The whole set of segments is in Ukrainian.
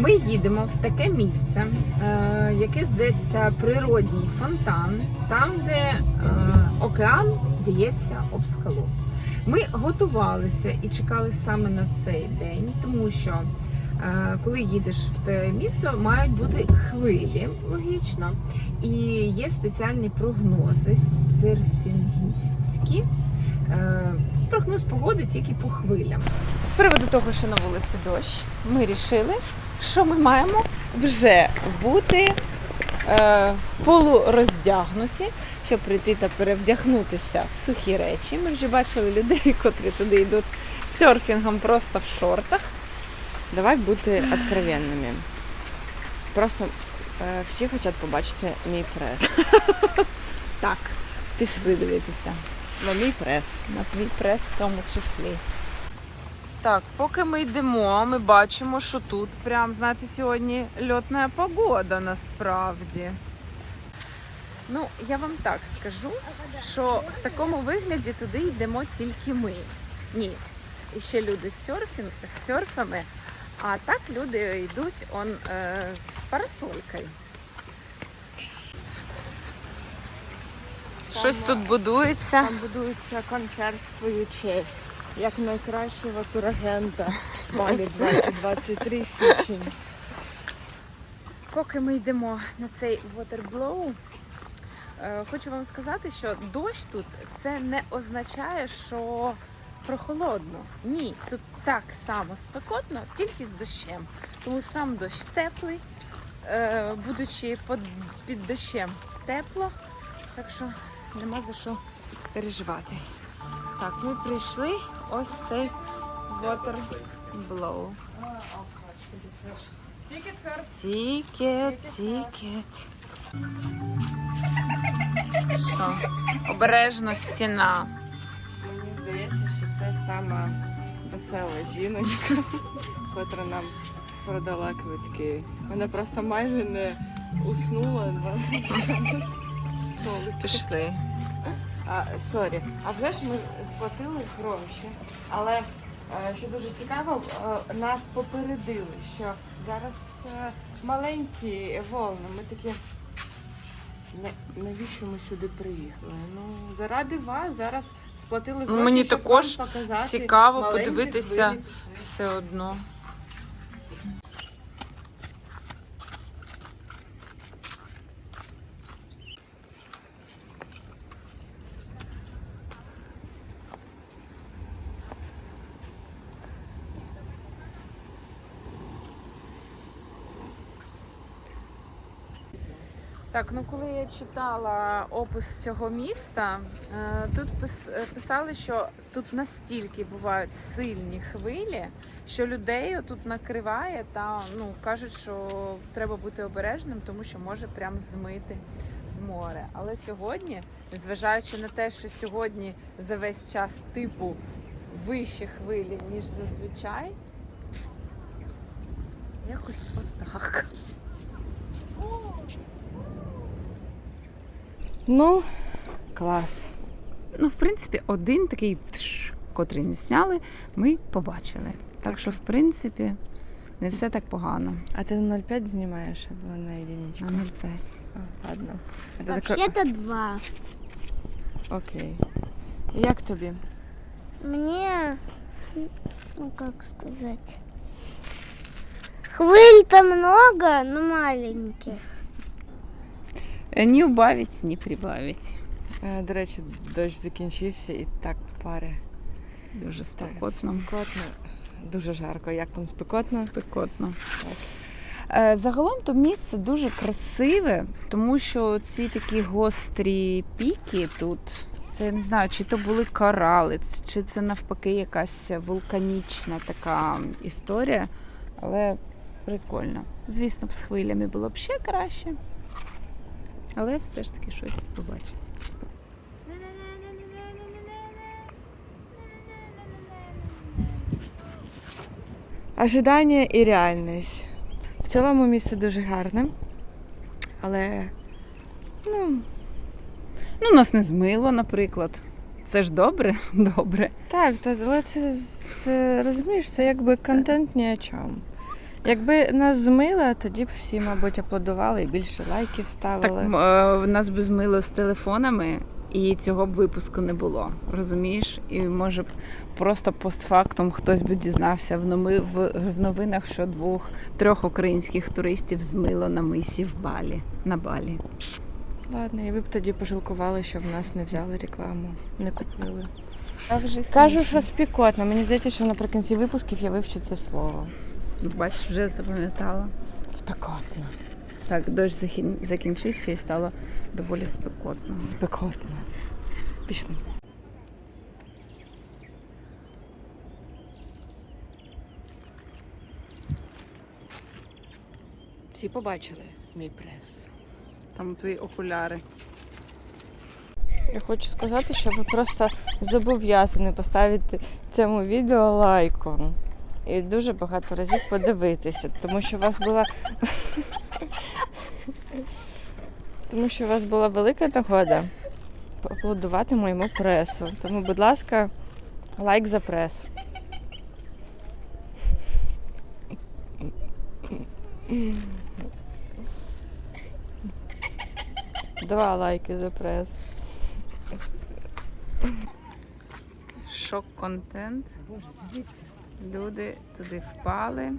Ми їдемо в таке місце, е, яке зветься природній фонтан, там, де е, океан б'ється об скалу. Ми готувалися і чекали саме на цей день, тому що е, коли їдеш в те місце, мають бути хвилі, логічно, і є спеціальні прогнози серфінгістські. Прогноз погоди тільки по хвилям. З приводу того, що на вулиці дощ, ми вирішили, що ми маємо вже бути е, полуроздягнуті, щоб прийти та перевдягнутися в сухі речі. Ми вже бачили людей, котрі туди йдуть серфінгом просто в шортах. Давай бути откровенними. Просто е, всі хочуть побачити мій прес. Так, пішли дивитися. На мій прес. На твій прес в тому числі. Так, поки ми йдемо, ми бачимо, що тут прям, знаєте, сьогодні льотна погода насправді. Ну, я вам так скажу, що в такому вигляді туди йдемо тільки ми. Ні. І ще люди з, серфінг, з серфами, а так люди йдуть он, е, з парасолькою. Щось тут будується. Там будується концерт в твою честь. Як найкращого турагента Малі 2023 січень. Поки ми йдемо на цей waterblоу, е, хочу вам сказати, що дощ тут це не означає, що прохолодно. Ні, тут так само спекотно, тільки з дощем. Тому сам дощ теплий, е, будучи під дощем тепло, так що нема за що переживати. Так, ми прийшли ось цей waterblоw. Тікет, тікет. Що? Обережно стіна. Мені здається, що це сама весела жіночка, котра нам продала квитки. Вона просто майже не уснула. Пішли. А, сорі, а вже ж ми сплатили гроші, але е, що дуже цікаво, е, нас попередили, що зараз е, маленькі волни. Ми такі. Навіщо ми сюди приїхали? Ну, заради вас зараз сплатили гроші. Мені також показати Цікаво подивитися все одно. Так, ну коли я читала опис цього міста, е, тут е, писали, що тут настільки бувають сильні хвилі, що людей тут накриває та ну кажуть, що треба бути обережним, тому що може прям змити в море. Але сьогодні, зважаючи на те, що сьогодні за весь час типу вищі хвилі, ніж зазвичай, якось отак. Ну, клас. Ну, в принципі, один такий, тш, котрий не зняли, ми побачили. Так що, в принципі, не все так погано. А ти на 0,5 знімаєш або на единичку? На 0,5. А, ладно. Таке- Вообще-то два. Окей. І Як тобі? Мне, ну как сказать, хвыль-то много, но маленьких. Ні убавить, ні прибавить. Е, До речі, дощ закінчився і так пари. Дуже Так, спекотно. Спекотно. Дуже жарко. Як там спекотно? Спекотно. Так. Е, Загалом то місце дуже красиве, тому що ці такі гострі піки тут. Це я не знаю, чи то були корали, чи це навпаки якась вулканічна така історія, але прикольно. Звісно, б з хвилями було б ще краще. Але все ж таки щось побачимо. Ожидання і реальність. В цілому місце дуже гарне, але ну, Ну, нас не змило, наприклад. Це ж добре? Добре. так, але це, це розумієш, це якби контент ні о чому. Якби нас змили, тоді б всі, мабуть, аплодували і більше лайків ставили. м, е, нас би змило з телефонами, і цього б випуску не було. Розумієш? І може б просто постфактум хтось би дізнався в, номи, в, в новинах, що двох трьох українських туристів змило на мисі в Балі. На Балі. Ладно, і ви б тоді пожалкували, що в нас не взяли рекламу, не купили. Вже Кажу, що спікотно. Мені здається, що наприкінці випусків я вивчу це слово. Бачиш, вже запам'ятала. Спекотно. Так, дощ захін- закінчився і стало доволі спекотно. Спекотно. Пішли. Всі побачили мій прес. Там твої окуляри. Я хочу сказати, що ви просто зобов'язані поставити цьому відео лайком. І дуже багато разів подивитися, тому що у вас була. тому що у вас була велика нагода поаплодувати моєму пресу. Тому, будь ласка, лайк за прес. Два лайки за прес. Шок-контент. Люди туди впали.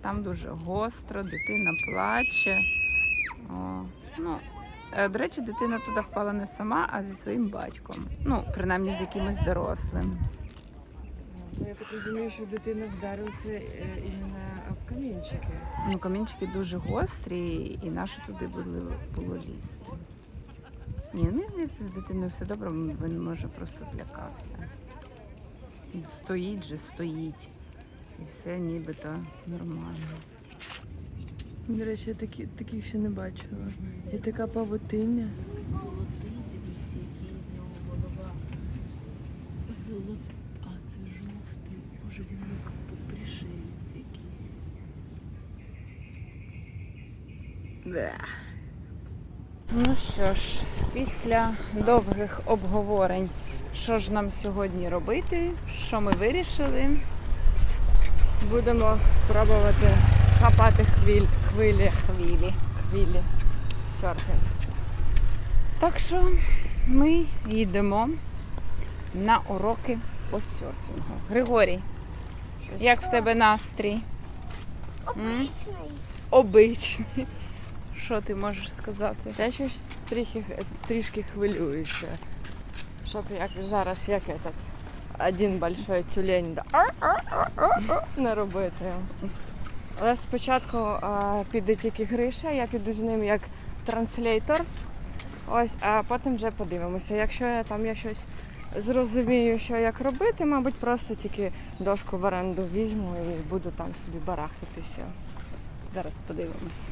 Там дуже гостро, дитина плаче. О, ну, е, до речі, дитина туди впала не сама, а зі своїм батьком. Ну, принаймні з якимось дорослим. Ну, Я так розумію, що дитина вдарилася іменно об камінчики. Ну, камінчики дуже гострі, і нащо туди було, було лізти. Ні, мені здається, з дитиною все добре, він може просто злякався. Стоїть же, стоїть. І все нібито нормально. До речі, я такі, таких ще не бачила. І така павутиння. Золотий, дивись, який в нього голова. Золот... А, це жовтий. Боже, він як пришелець якийсь. Ну що ж, після довгих обговорень, що ж нам сьогодні робити, що ми вирішили. Будемо пробувати хапати хвиль, хвилі, Хвілі. хвилі. Серфінг. Так що ми йдемо на уроки по серфінгу. Григорій, як в тебе настрій? М? Обичний. Що ти можеш сказати? Я ще трохи, трішки хвилююся. Щоб як зараз як этот один большой тюлень да, ар-ар-ар-ар-ар не робити. Але спочатку а, піде тільки Гриша, я піду з ним як транслейтор. Ось, а потім вже подивимося. Якщо я там я щось зрозумію, що як робити, мабуть, просто тільки дошку в оренду візьму і буду там собі барахтатися. Зараз подивимось.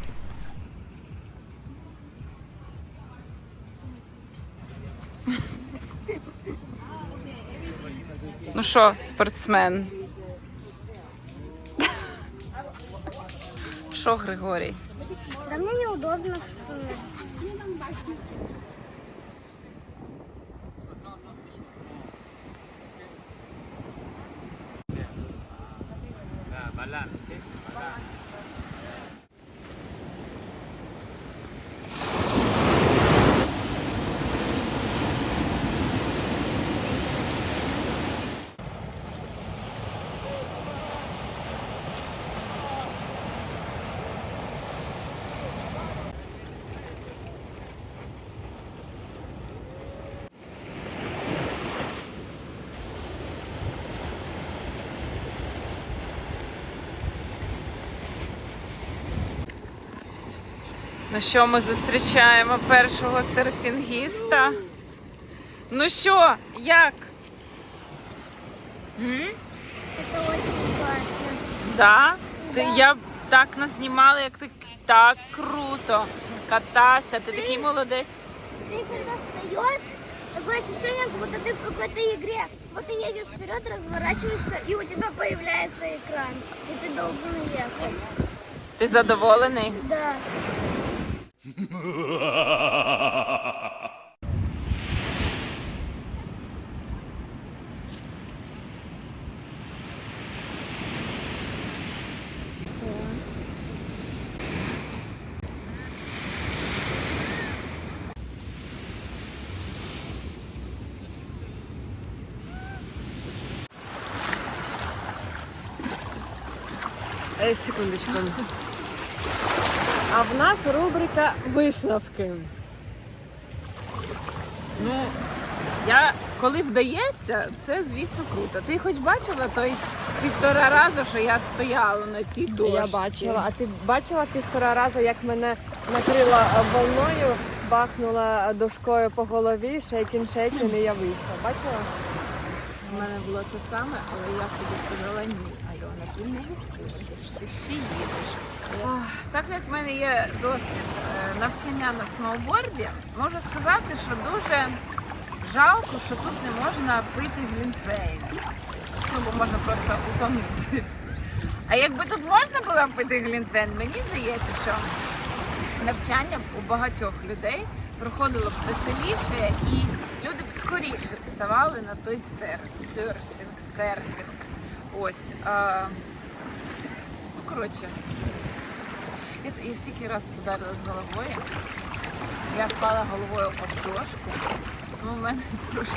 Ну що, спортсмен? Що, Григорій? Да мне неудобно, что Ну що, ми зустрічаємо першого серфінгіста. Ну що, як? М? Это очень классно. Да? Ти, я б так назнімала, як ти так круто катався. Ти такий молодець. Ты когда встаешь, такое ощущение, как будто ты в какой-то игре. Вот ты едешь вперед, разворачиваешься, и у тебя появляется экран. И ты должен ехать. Ти задоволений? Да. Секундочку. А в нас рубрика висновки. Ну, я коли вдається, це звісно круто. Ти хоч бачила той півтора разу, що я стояла на цій дошці? Я бачила. А ти бачила півтора рази, як мене накрила волною, бахнула дошкою по голові, шейкін шейкін, і я вийшла. Бачила? У мене було те саме, але я собі сказала ні. Ти не відходиш, ти ще їдеш. Так як в мене є досвід е, навчання на сноуборді, можу сказати, що дуже жалко, що тут не можна пити глінтвейн. Ну, бо можна просто утонути. А якби тут можна було пити глінтвейн, мені здається, що навчання у багатьох людей проходило б веселіше і люди б скоріше вставали на той сер- серфінг, серфінг. Ось. А, ну, коротше, я, я стільки раз ударилась головою. Я впала головою об дошку. Ну, у мене трошки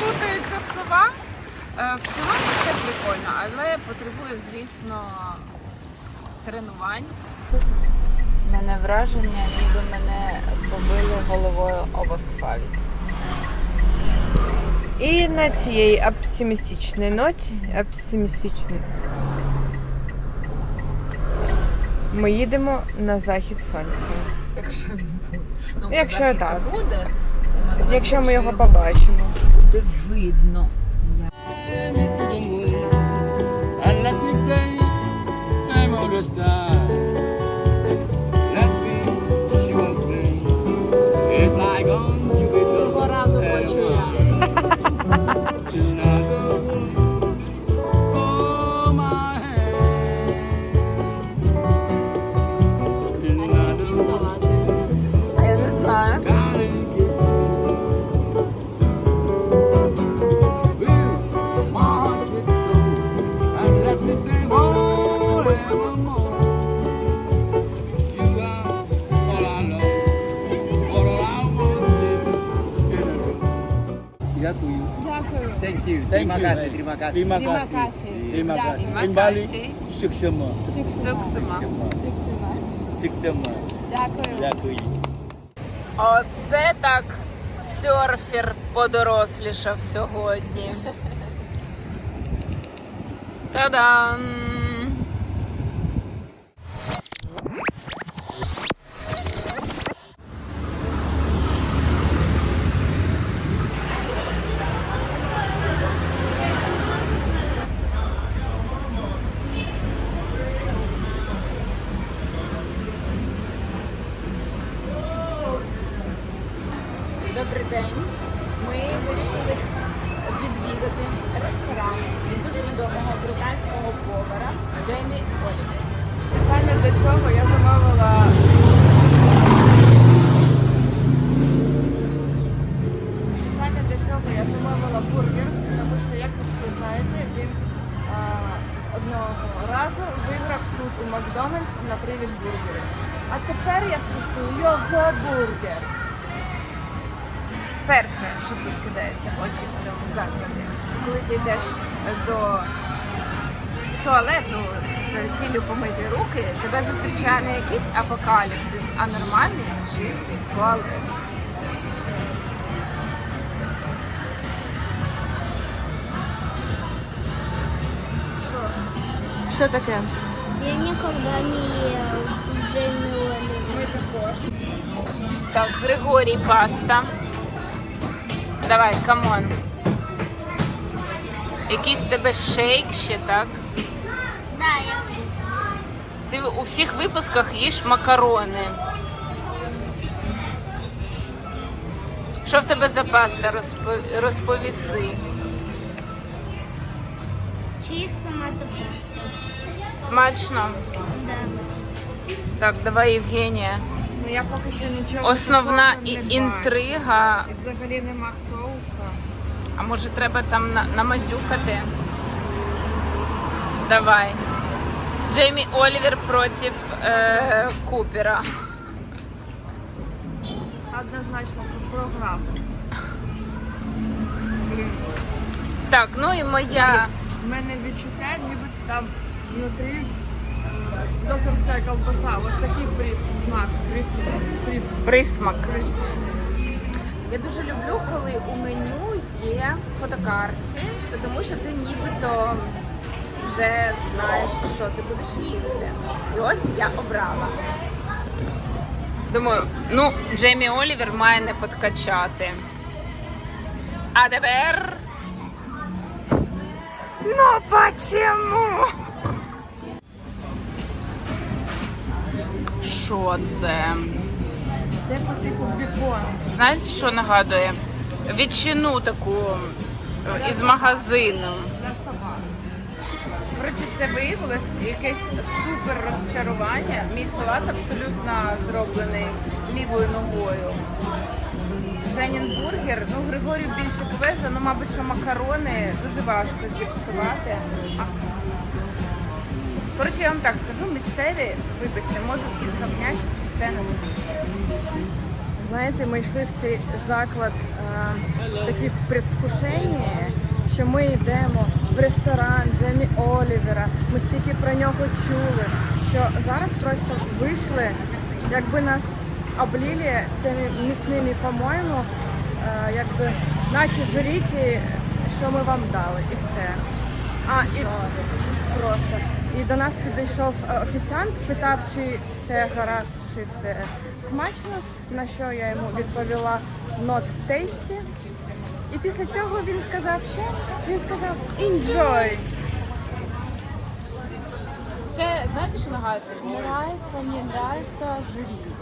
плутаються слова. Е, В цілому це прикольно, але потребує, звісно, тренувань. Мене враження, ніби мене побили головою об асфальт. І на цієї оптимістичній ноті, оптимістичній, ми їдемо на захід сонця. Якщо він буде. Ну, Якщо захід так. буде, Якщо ми його побачимо. буде видно. Я Terima kasih. Terima kasih. Terima kasih. Kembali. Suksema. Суксума. Suksema. Дякую. Дякую. Оце так серфер подорослішав сьогодні. Та-дам! Разу виграв суд у Макдональдс на привід бургерів. А тепер я скуштую його бургер. Перше, що тут кидається очі в цьому закладі, коли ти йдеш до туалету з ціллю помити руки, тебе зустрічає не якийсь апокаліпсис, а нормальний чистий туалет. Що таке? Я никогда не Ми також. Так, Григорій паста. Давай, камон. Якийсь тебе шейк ще, так? Да, я Ти у всіх випусках їш макарони. Що в тебе за паста? Розпо- Розповіси. чисто мата паста. Смачно? Так, давай, Євгенія. Ну я поки що нічого. Основна і- не бачу. інтрига. І взагалі нема соуса. А може треба там на- намазюкати? Давай. Джеймі Олівер проти е, Купера. Однозначно програв. Так, ну і моя. У мене відчуття, ніби там внутрі Докторская колбаса. Вот такий при... смак. При... При... Присмак. Я дуже люблю, коли у меню є фотокартки, тому що ти нібито вже знаєш, що ти будеш їсти. І ось я обрала. Думаю, ну, Джеймі Олівер має не подкачати. А тепер. Ну почему? Що це? Це по типу бекон. Знаєте, що нагадує? Ветчину таку е, із магазину. Собак. Коротше, це виявилось якесь супер розчарування. Мій салат абсолютно зроблений лівою ногою. Женін бургер, ну Григорію більше повезло, ну мабуть, що макарони дуже важко зіпсувати. А- Коротше, я вам так скажу, місцеві, вибачте, можуть і згавнячити все на світі. Знаєте, ми йшли в цей заклад е, такі в предвкушенні, що ми йдемо в ресторан Джемі Олівера. Ми стільки про нього чули, що зараз просто вийшли, якби нас облили цими місними, по-моєму, е, якби наче журіть, що ми вам дали, і все. А, і просто. І до нас підійшов е, офіціант, спитав, чи все гаразд, чи все смачно, на що я йому відповіла not tasty. І після цього він сказав ще, він сказав enjoy. Це знаєте, що нагадує? Нравиться, не нравиться, жріть.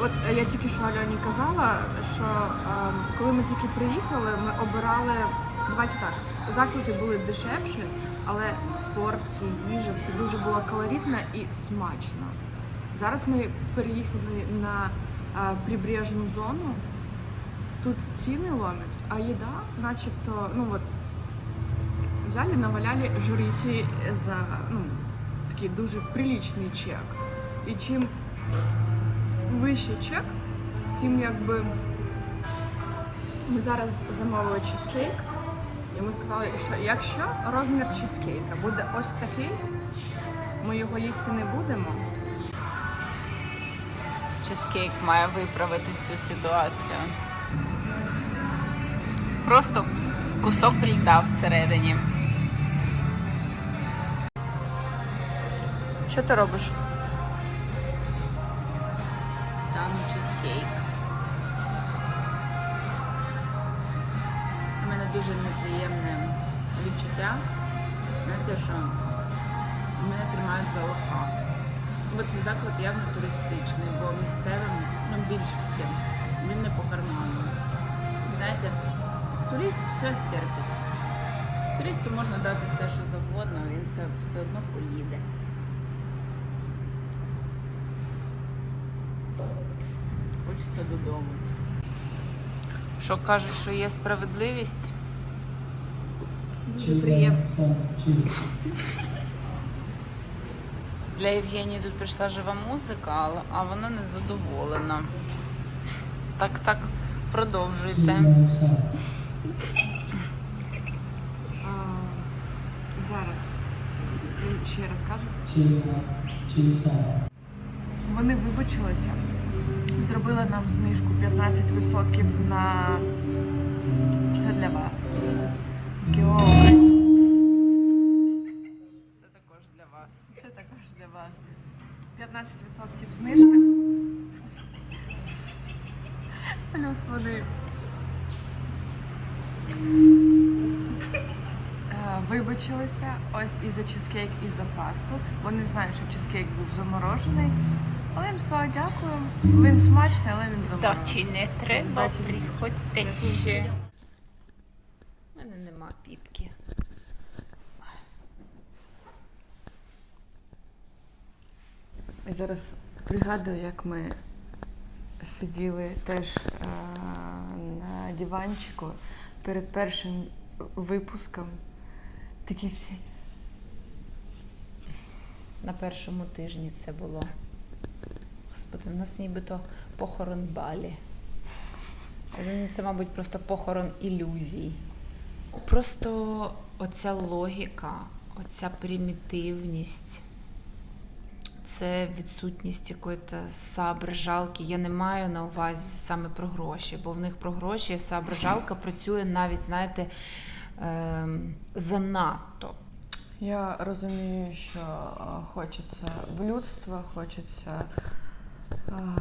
От е, я тільки що Альоні казала, що е, коли ми тільки приїхали, ми обирали. Давайте так, заклади були дешевші, але порції, їжа, все дуже було колоритно і смачно. Зараз ми переїхали на е, прибережну зону. Тут ціни ломять, а їда, начебто, ну от взяли, наваляли журите за ну, такий дуже приличний чек. І чим вищий чек, тим якби ми зараз замовили чизкейк. І ми сказали, що якщо розмір чизкейка буде ось такий, ми його їсти не будемо. Чизкейк має виправити цю ситуацію. Просто кусок льда всередині. Що ти робиш? Тану чизкейк. У мене дуже неприємне відчуття. Знаєте, що мене тримають за лоха. Бо цей заклад явно туристичний, бо місцевим, ну більшості, він не по карману. Знаєте, турист все стерпить. Туристу можна дати все, що завгодно, він все, все одно поїде. Хочеться додому. Що кажуть, що є справедливість? Дуже приємно. Для Євгенії тут прийшла жива музика, а вона не задоволена. Так, так, продовжуйте. А, зараз. Ще раз каже. Вони вибачилися. Зробили нам знижку 15% на це для вас. Це також для вас. Це також для вас. 15% знижка. Плюс вони. е, Вибачилися ось і за чизкейк, і за пасту. Вони знають, що чизкейк був заморожений. Але я їм сказала дякую. Він смачний, але він заморожений. Здачі не треба, Здачі не приходьте ще. У мене нема піпки. Я зараз пригадую, як ми сиділи теж е, на диванчику перед першим випуском. Такі всі. На першому тижні це було. Господи, в нас нібито похорон балі. Це, мабуть, просто похорон ілюзій. Просто оця логіка, оця примітивність, це відсутність якоїсь соображалки. Я не маю на увазі саме про гроші, бо в них про гроші соображалка працює навіть, знаєте, ем, занадто. Я розумію, що е, хочеться в людство, хочеться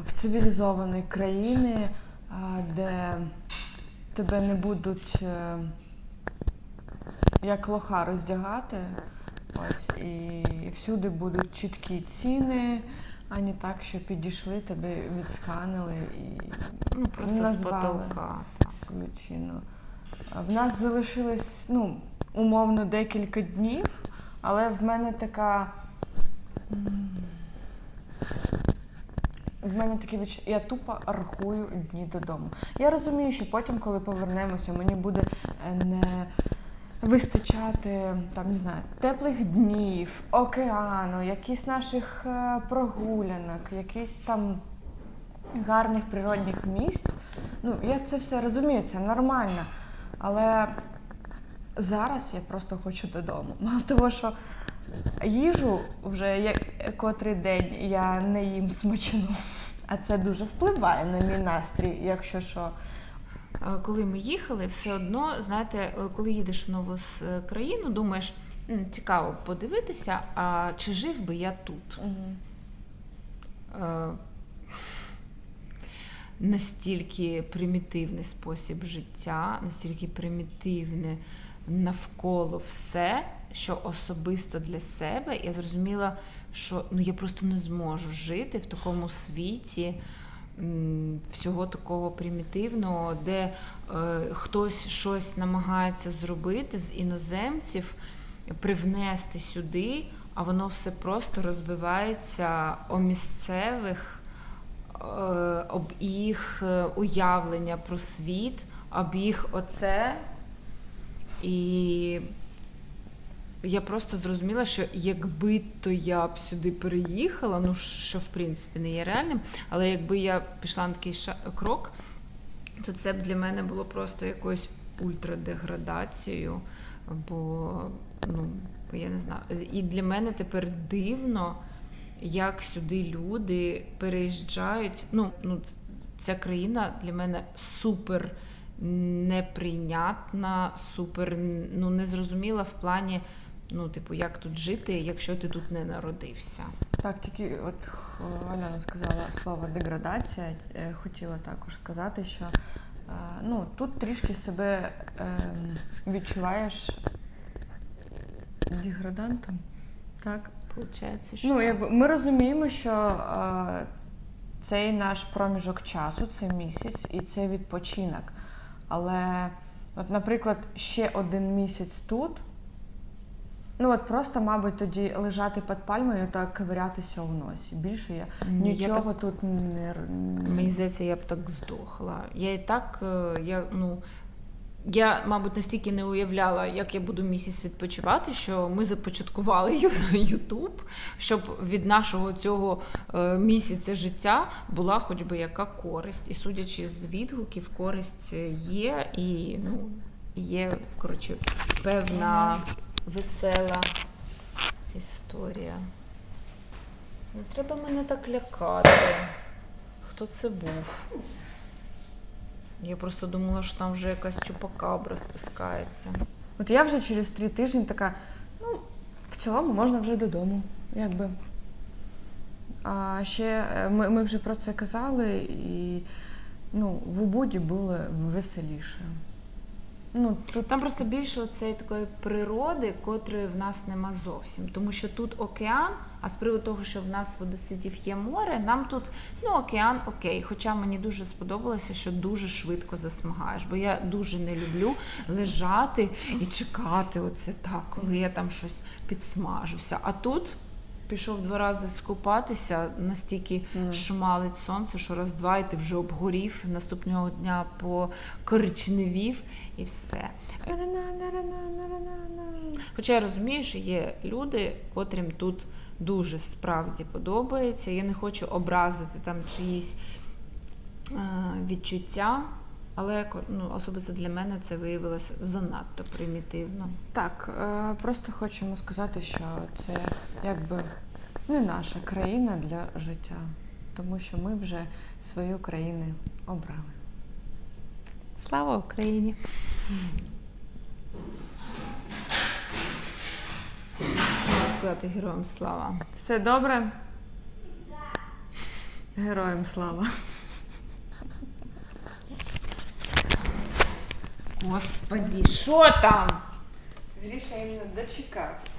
в цивілізовані країни, де тебе не будуть е, як лоха роздягати. Ось, і всюди будуть чіткі ціни, а не так, що підійшли, тебе відсканили і Ну, просто з Назвали. потолка. свою ціну. В нас залишилось, ну, умовно, декілька днів, але в мене така. В мене таке відчуття, я тупо рахую дні додому. Я розумію, що потім, коли повернемося, мені буде е, не вистачати там, не знаю, теплих днів, океану, якісь наших е, прогулянок, якісь там гарних природних місць. Ну, я це все розумію, це нормально. Але зараз я просто хочу додому. Мало того, що їжу вже як котрий день я не їм смачну. А це дуже впливає на мій настрій, якщо що. Коли ми їхали, все одно, знаєте, коли їдеш в нову країну, думаєш, цікаво подивитися, а чи жив би я тут? Е, Настільки примітивний спосіб життя, настільки примітивне навколо все, що особисто для себе я зрозуміла, що ну я просто не зможу жити в такому світі всього такого примітивного, де е, хтось щось намагається зробити з іноземців, привнести сюди, а воно все просто розбивається о місцевих, е, об їх е, уявлення про світ, об їх оце. І я просто зрозуміла, що якби то я б сюди переїхала, ну що в принципі не є реальним, але якби я пішла на такий крок, то це б для мене було просто якоюсь ультрадеградацією. Бо ну, я не знаю. І для мене тепер дивно, як сюди люди переїжджають. Ну, ну ця країна для мене супер неприйнятна, супер ну, незрозуміла в плані, ну, типу, як тут жити, якщо ти тут не народився. Так, тільки от Оляна сказала слово деградація. Е, Хотіла також сказати, що е, ну, тут трішки себе ем, відчуваєш деградантом. Так? Получається, що Ну, якби ми розуміємо, що е, цей наш проміжок часу це місяць і це відпочинок. Але От, наприклад, ще один місяць тут. Ну от просто, мабуть, тоді лежати під пальмою та ковирятися у носі. Більше я Ні, я нічого тут не Мені здається, я б так здохла. Я і так, е, я, ну, я, мабуть, настільки не уявляла, як я буду місяць відпочивати, що ми започаткували Ютуб, щоб від нашого цього е, місяця життя була хоч би яка користь. І судячи з відгуків, користь є, і ну, є, коротше, певна весела історія. Не треба мене так лякати. Хто це був? Я просто думала, що там вже якась чупакабра спускається. От я вже через три тижні така, ну, в цілому можна вже додому, якби. А ще е, ми, ми вже про це казали, і ну, в Убуді було веселіше. Ну, тут Там просто більше цієї такої природи, котрої в нас нема зовсім. Тому що тут океан, а з приводу того, що в нас в Одеситів є море, нам тут ну, океан окей. Хоча мені дуже сподобалося, що дуже швидко засмагаєш. Бо я дуже не люблю лежати і чекати оце так, коли я там щось підсмажуся. А тут. Пішов два рази скупатися, настільки шмалить сонце, що раз два і ти вже обгорів, наступного дня покоричневів і все. Хоча я розумію, що є люди, котрим тут дуже справді подобається. Я не хочу образити там чиїсь е, відчуття, але ну, особисто для мене це виявилося занадто примітивно. так, е, просто хочемо сказати, що це якби не наша країна для життя, тому що ми вже свою країну обрали. Слава Україні! Сказати героям слава. Все добре? Героям слава. Господі, що там? Гріша іменно дочекався.